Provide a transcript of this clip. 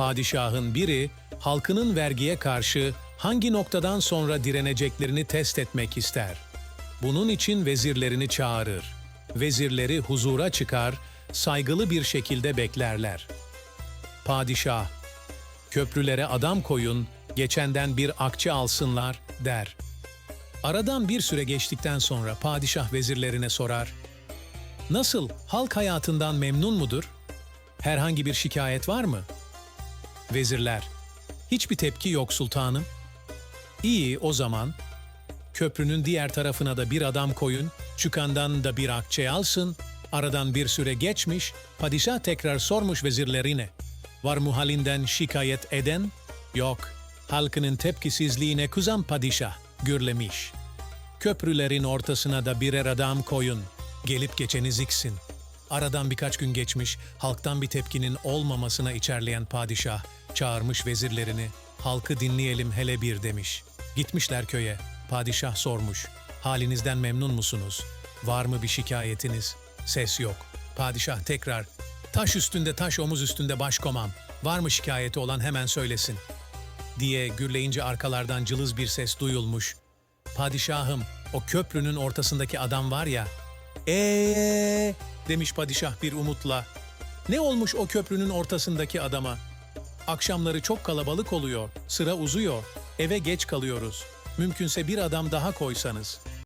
Padişahın biri halkının vergiye karşı hangi noktadan sonra direneceklerini test etmek ister. Bunun için vezirlerini çağırır. Vezirleri huzura çıkar, saygılı bir şekilde beklerler. Padişah, köprülere adam koyun, geçenden bir akçe alsınlar der. Aradan bir süre geçtikten sonra padişah vezirlerine sorar. Nasıl, halk hayatından memnun mudur? Herhangi bir şikayet var mı? Vezirler, hiçbir tepki yok sultanım. İyi o zaman, köprünün diğer tarafına da bir adam koyun, çıkandan da bir akçe alsın. Aradan bir süre geçmiş, padişah tekrar sormuş vezirlerine. Var mı halinden şikayet eden? Yok. Halkının tepkisizliğine kızan padişah gürlemiş. Köprülerin ortasına da birer adam koyun. Gelip geçeni ziksin. Aradan birkaç gün geçmiş, halktan bir tepkinin olmamasına içerleyen padişah çağırmış vezirlerini. Halkı dinleyelim hele bir demiş. Gitmişler köye. Padişah sormuş. Halinizden memnun musunuz? Var mı bir şikayetiniz? Ses yok. Padişah tekrar. Taş üstünde taş omuz üstünde başkomam. Var mı şikayeti olan hemen söylesin. Diye gürleyince arkalardan cılız bir ses duyulmuş. Padişahım, o köprünün ortasındaki adam var ya. Eee demiş padişah bir umutla. Ne olmuş o köprünün ortasındaki adama? Akşamları çok kalabalık oluyor, sıra uzuyor, eve geç kalıyoruz. Mümkünse bir adam daha koysanız.